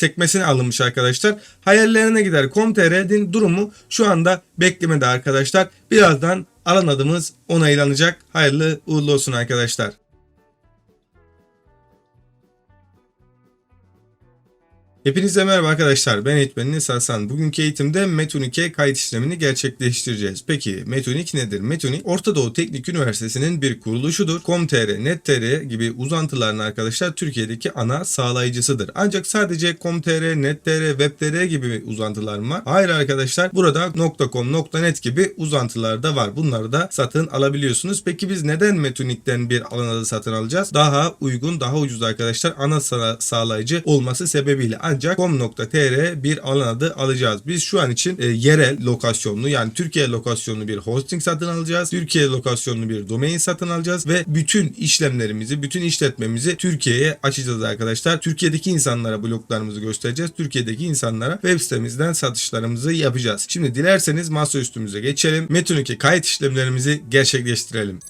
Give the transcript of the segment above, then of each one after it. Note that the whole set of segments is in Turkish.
sekmesine alınmış arkadaşlar. Hayallerine gider com.tr'nin durumu şu anda beklemede arkadaşlar. Birazdan alan adımız onaylanacak. Hayırlı uğurlu olsun arkadaşlar. Hepinize merhaba arkadaşlar. Ben eğitmeniniz Hasan. Bugünkü eğitimde Metunik'e kayıt işlemini gerçekleştireceğiz. Peki Metunik nedir? Metunik Orta Doğu Teknik Üniversitesi'nin bir kuruluşudur. Com.tr, Net.tr gibi uzantıların arkadaşlar Türkiye'deki ana sağlayıcısıdır. Ancak sadece Com.tr, Net.tr, Web.tr gibi uzantılar var? Hayır arkadaşlar. Burada .com, .net gibi uzantılar da var. Bunları da satın alabiliyorsunuz. Peki biz neden Metunik'ten bir alan adı satın alacağız? Daha uygun, daha ucuz arkadaşlar. Ana sağ- sağlayıcı olması sebebiyle ancak com.tr bir alan adı alacağız. Biz şu an için e, yerel lokasyonlu yani Türkiye lokasyonlu bir hosting satın alacağız. Türkiye lokasyonlu bir domain satın alacağız ve bütün işlemlerimizi, bütün işletmemizi Türkiye'ye açacağız arkadaşlar. Türkiye'deki insanlara bloklarımızı göstereceğiz. Türkiye'deki insanlara web sitemizden satışlarımızı yapacağız. Şimdi dilerseniz masa üstümüze geçelim. Metunike kayıt işlemlerimizi gerçekleştirelim.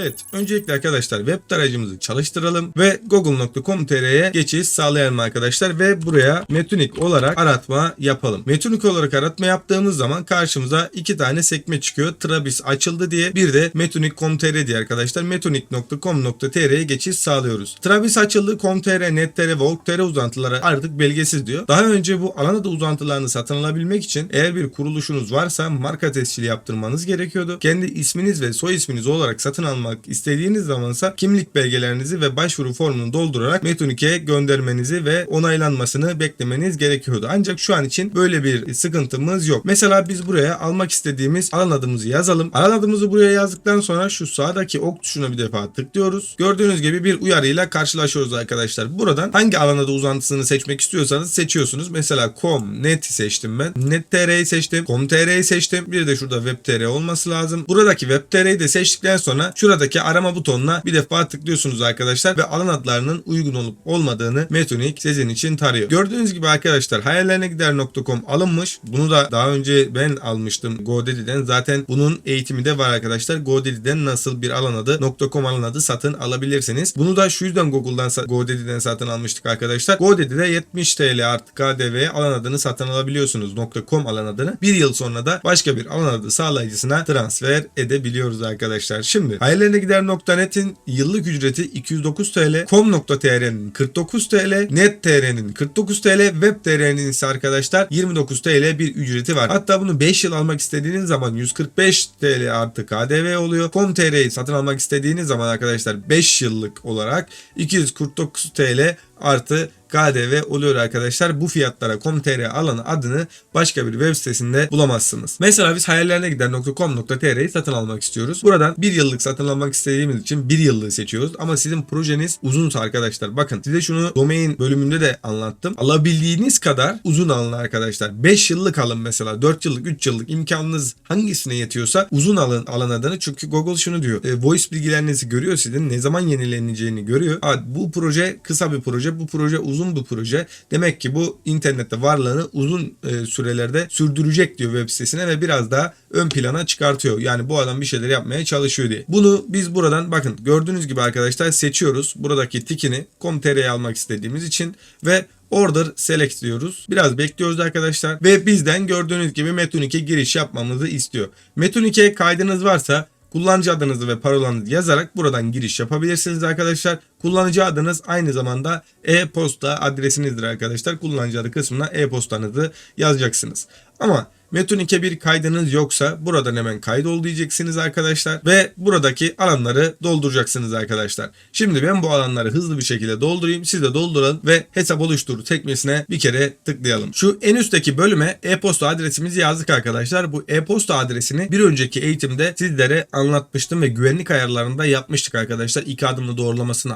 Evet, öncelikle arkadaşlar web tarayıcımızı çalıştıralım ve google.com.tr'ye geçiş sağlayalım arkadaşlar ve buraya Metunik olarak aratma yapalım. Metunik olarak aratma yaptığımız zaman karşımıza iki tane sekme çıkıyor. Trabis açıldı diye bir de metunik.com.tr diye arkadaşlar metunik.com.tr'ye geçiş sağlıyoruz. Trabis açıldı com.tr, net.tr ve org.tr uzantıları artık belgesiz diyor. Daha önce bu alan adı uzantılarını satın alabilmek için eğer bir kuruluşunuz varsa marka tescili yaptırmanız gerekiyordu. Kendi isminiz ve soy isminiz olarak satın almak istediğiniz zamansa kimlik belgelerinizi ve başvuru formunu doldurarak Metunike'ye göndermenizi ve onaylanmasını beklemeniz gerekiyordu. Ancak şu an için böyle bir sıkıntımız yok. Mesela biz buraya almak istediğimiz alan adımızı yazalım. Alan adımızı buraya yazdıktan sonra şu sağdaki ok tuşuna bir defa tıklıyoruz. Gördüğünüz gibi bir uyarıyla karşılaşıyoruz arkadaşlar. Buradan hangi alan adı uzantısını seçmek istiyorsanız seçiyorsunuz. Mesela com, net'i seçtim ben. Net.tr'yi seçtim. Com.tr'yi seçtim. Bir de şurada web.tr olması lazım. Buradaki web.tr'yi de seçtikten sonra şuradaki arama butonuna bir defa tıklıyorsunuz arkadaşlar ve alan adlarının uygun olup olmadığını Metunik sizin için tarıyor. Gördüğünüz gibi arkadaşlar hayallerine gider.com alınmış. Bunu da daha önce ben almıştım GoDaddy'den. Zaten bunun eğitimi de var arkadaşlar. GoDaddy'den nasıl bir alan adı .com alan adı satın alabilirsiniz. Bunu da şu yüzden Google'dan GoDaddy'den satın almıştık arkadaşlar. GoDaddy'de 70 TL artı KDV'ye alan adını satın alabiliyorsunuz. .com alan adını. Bir yıl sonra da başka bir alan adı sağlayıcısına transfer edebiliyoruz arkadaşlar. Şimdi hayallerine gider.net'in yıllık ücreti 209 TL, com.tr'nin 49 TL, net.tr'nin 49 TL, web.tr'nin ise arkadaşlar 29 TL bir ücreti var. Hatta bunu 5 yıl almak istediğiniz zaman 145 TL artı KDV oluyor. com.tr'yi satın almak istediğiniz zaman arkadaşlar 5 yıllık olarak 249 TL artı KDV oluyor arkadaşlar. Bu fiyatlara com.tr alanı adını başka bir web sitesinde bulamazsınız. Mesela biz hayallerine gider.com.tr'yi satın almak istiyoruz. Buradan bir yıllık satın almak istediğimiz için bir yıllığı seçiyoruz. Ama sizin projeniz uzunsa arkadaşlar bakın size şunu domain bölümünde de anlattım. Alabildiğiniz kadar uzun alın arkadaşlar. 5 yıllık alın mesela 4 yıllık 3 yıllık imkanınız hangisine yetiyorsa uzun alın alan adını. Çünkü Google şunu diyor. E, voice bilgilerinizi görüyor sizin. Ne zaman yenileneceğini görüyor. Aa, bu proje kısa bir proje. Bu proje uzun bir proje. Demek ki bu internette varlığını uzun e, sürelerde sürdürecek diyor web sitesine ve biraz daha ön plana çıkartıyor. Yani bu adam bir şeyler yapmaya çalışıyor diye. Bunu biz buradan bakın gördüğünüz gibi arkadaşlar seçiyoruz. Buradaki tikini com.tr'ye almak istediğimiz için ve Order select diyoruz. Biraz bekliyoruz arkadaşlar. Ve bizden gördüğünüz gibi Metunik'e giriş yapmamızı istiyor. Metunik'e kaydınız varsa kullanıcı adınızı ve parolanızı yazarak buradan giriş yapabilirsiniz arkadaşlar. Kullanıcı adınız aynı zamanda e-posta adresinizdir arkadaşlar. Kullanıcı adı kısmına e-postanızı yazacaksınız. Ama Metunik'e bir kaydınız yoksa buradan hemen kaydol diyeceksiniz arkadaşlar ve buradaki alanları dolduracaksınız arkadaşlar. Şimdi ben bu alanları hızlı bir şekilde doldurayım. Siz de doldurun ve hesap oluştur tekmesine bir kere tıklayalım. Şu en üstteki bölüme e-posta adresimizi yazdık arkadaşlar. Bu e-posta adresini bir önceki eğitimde sizlere anlatmıştım ve güvenlik ayarlarında yapmıştık arkadaşlar. İki adımlı doğrulamasını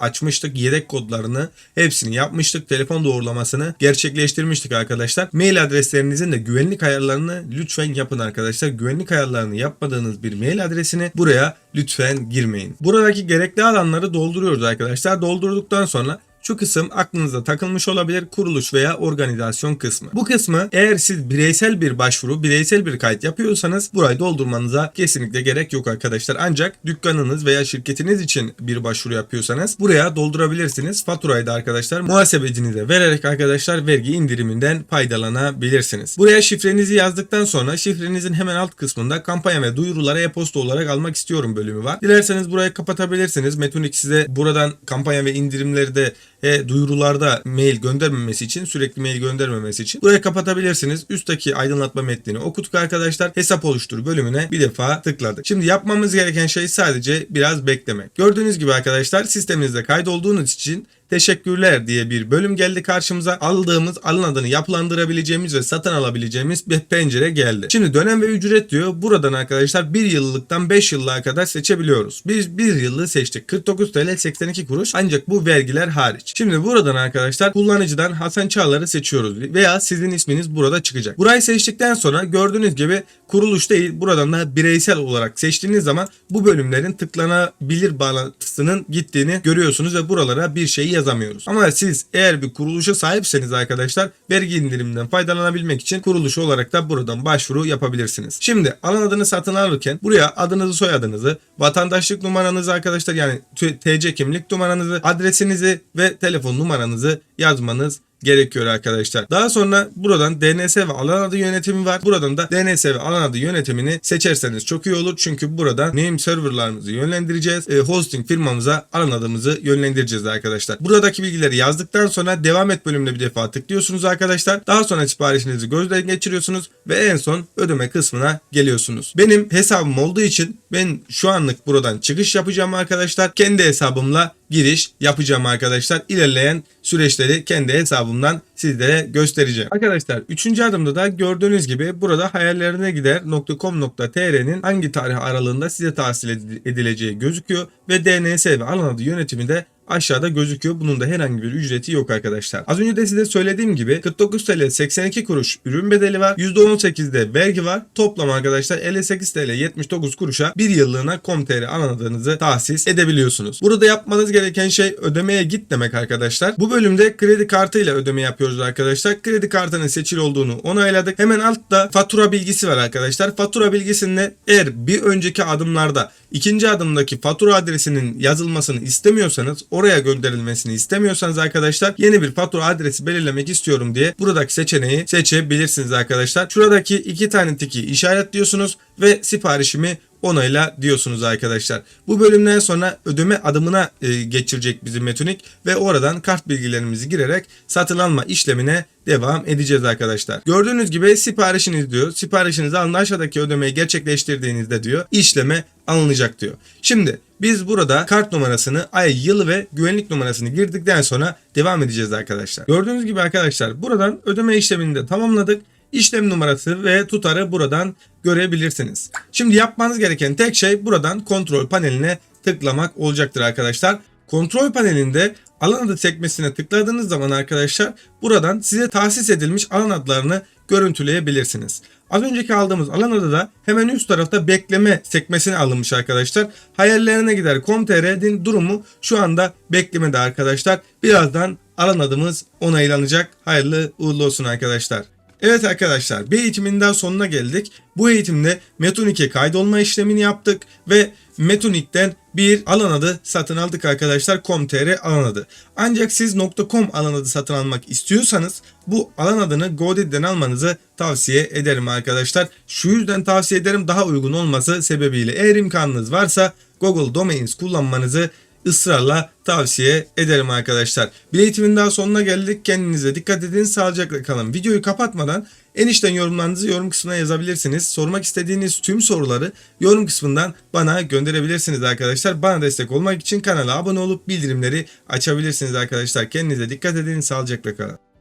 açmıştık. Yedek kodlarını hepsini yapmıştık. Telefon doğrulamasını gerçekleştirmiştik arkadaşlar. Mail adreslerinizin de güvenlik ayarlarını lütfen yapın arkadaşlar. Güvenlik ayarlarını yapmadığınız bir mail adresini buraya lütfen girmeyin. Buradaki gerekli alanları dolduruyoruz arkadaşlar. Doldurduktan sonra şu kısım aklınıza takılmış olabilir kuruluş veya organizasyon kısmı. Bu kısmı eğer siz bireysel bir başvuru, bireysel bir kayıt yapıyorsanız burayı doldurmanıza kesinlikle gerek yok arkadaşlar. Ancak dükkanınız veya şirketiniz için bir başvuru yapıyorsanız buraya doldurabilirsiniz. Faturayı da arkadaşlar muhasebecinize vererek arkadaşlar vergi indiriminden faydalanabilirsiniz. Buraya şifrenizi yazdıktan sonra şifrenizin hemen alt kısmında kampanya ve duyurulara e-posta olarak almak istiyorum bölümü var. Dilerseniz burayı kapatabilirsiniz. Metonik size buradan kampanya ve indirimleri de e, duyurularda mail göndermemesi için sürekli mail göndermemesi için burayı kapatabilirsiniz. Üstteki aydınlatma metnini okuduk arkadaşlar. Hesap oluştur bölümüne bir defa tıkladık. Şimdi yapmamız gereken şey sadece biraz beklemek. Gördüğünüz gibi arkadaşlar sisteminizde kaydolduğunuz için teşekkürler diye bir bölüm geldi karşımıza. Aldığımız alın adını yapılandırabileceğimiz ve satın alabileceğimiz bir pencere geldi. Şimdi dönem ve ücret diyor. Buradan arkadaşlar 1 yıllıktan 5 yıllığa kadar seçebiliyoruz. Biz 1 yıllığı seçtik. 49 TL 82 kuruş ancak bu vergiler hariç. Şimdi buradan arkadaşlar kullanıcıdan Hasan Çağlar'ı seçiyoruz veya sizin isminiz burada çıkacak. Burayı seçtikten sonra gördüğünüz gibi kuruluş değil buradan da bireysel olarak seçtiğiniz zaman bu bölümlerin tıklanabilir bağlantısının gittiğini görüyorsunuz ve buralara bir şey yazamıyoruz. Ama siz eğer bir kuruluşa sahipseniz arkadaşlar vergi indiriminden faydalanabilmek için kuruluş olarak da buradan başvuru yapabilirsiniz. Şimdi alan adını satın alırken buraya adınızı soyadınızı, vatandaşlık numaranızı arkadaşlar yani TC kimlik numaranızı, adresinizi ve telefon numaranızı yazmanız gerekiyor arkadaşlar. Daha sonra buradan DNS ve alan adı yönetimi var. Buradan da DNS ve alan adı yönetimini seçerseniz çok iyi olur. Çünkü burada name serverlarımızı yönlendireceğiz. E, hosting firmamıza alan adımızı yönlendireceğiz arkadaşlar. Buradaki bilgileri yazdıktan sonra devam et bölümüne bir defa tıklıyorsunuz arkadaşlar. Daha sonra siparişinizi gözden geçiriyorsunuz ve en son ödeme kısmına geliyorsunuz. Benim hesabım olduğu için ben şu anlık buradan çıkış yapacağım arkadaşlar. Kendi hesabımla giriş yapacağım arkadaşlar. İlerleyen süreçleri kendi hesabımdan sizlere göstereceğim. Arkadaşlar 3. adımda da gördüğünüz gibi burada hayallerine gider .com.tr'nin hangi tarih aralığında size tahsil edileceği gözüküyor ve DNS ve alan adı yönetimi de aşağıda gözüküyor. Bunun da herhangi bir ücreti yok arkadaşlar. Az önce de size söylediğim gibi 49 TL 82 kuruş ürün bedeli var. %18'de vergi var. Toplam arkadaşlar 58 TL 79 kuruşa bir yıllığına com.tr anladığınızı tahsis edebiliyorsunuz. Burada yapmanız gereken şey ödemeye git demek arkadaşlar. Bu bölümde kredi kartıyla ödeme yapıyoruz arkadaşlar. Kredi kartının seçili olduğunu onayladık. Hemen altta fatura bilgisi var arkadaşlar. Fatura bilgisinde eğer bir önceki adımlarda ikinci adımdaki fatura adresinin yazılmasını istemiyorsanız oraya gönderilmesini istemiyorsanız arkadaşlar yeni bir fatura adresi belirlemek istiyorum diye buradaki seçeneği seçebilirsiniz arkadaşlar. Şuradaki iki tane tiki işaretliyorsunuz ve siparişimi onayla diyorsunuz arkadaşlar. Bu bölümden sonra ödeme adımına e, geçirecek bizi Metonik ve oradan kart bilgilerimizi girerek satın alma işlemine devam edeceğiz arkadaşlar. Gördüğünüz gibi siparişiniz diyor. Siparişinizi alın aşağıdaki ödemeyi gerçekleştirdiğinizde diyor işleme alınacak diyor. Şimdi biz burada kart numarasını, ay, yıl ve güvenlik numarasını girdikten sonra devam edeceğiz arkadaşlar. Gördüğünüz gibi arkadaşlar buradan ödeme işlemini de tamamladık. İşlem numarası ve tutarı buradan görebilirsiniz. Şimdi yapmanız gereken tek şey buradan kontrol paneline tıklamak olacaktır arkadaşlar. Kontrol panelinde alan adı sekmesine tıkladığınız zaman arkadaşlar buradan size tahsis edilmiş alan adlarını görüntüleyebilirsiniz. Az önceki aldığımız alan adı da hemen üst tarafta bekleme sekmesine alınmış arkadaşlar. Hayallerine gider com.tr'nin durumu şu anda beklemede arkadaşlar. Birazdan alan adımız onaylanacak. Hayırlı uğurlu olsun arkadaşlar. Evet arkadaşlar bir eğitiminden sonuna geldik. Bu eğitimde Metonik'e kaydolma işlemini yaptık ve Metonik'ten bir alan adı satın aldık arkadaşlar. com.tr alan adı. Ancak siz .com alan adı satın almak istiyorsanız bu alan adını GoDaddy'den almanızı tavsiye ederim arkadaşlar. Şu yüzden tavsiye ederim daha uygun olması sebebiyle. Eğer imkanınız varsa Google Domains kullanmanızı ısrarla tavsiye ederim arkadaşlar. Bir eğitimin daha sonuna geldik. Kendinize dikkat edin. Sağlıcakla kalın. Videoyu kapatmadan enişten yorumlarınızı yorum kısmına yazabilirsiniz. Sormak istediğiniz tüm soruları yorum kısmından bana gönderebilirsiniz arkadaşlar. Bana destek olmak için kanala abone olup bildirimleri açabilirsiniz arkadaşlar. Kendinize dikkat edin. Sağlıcakla kalın.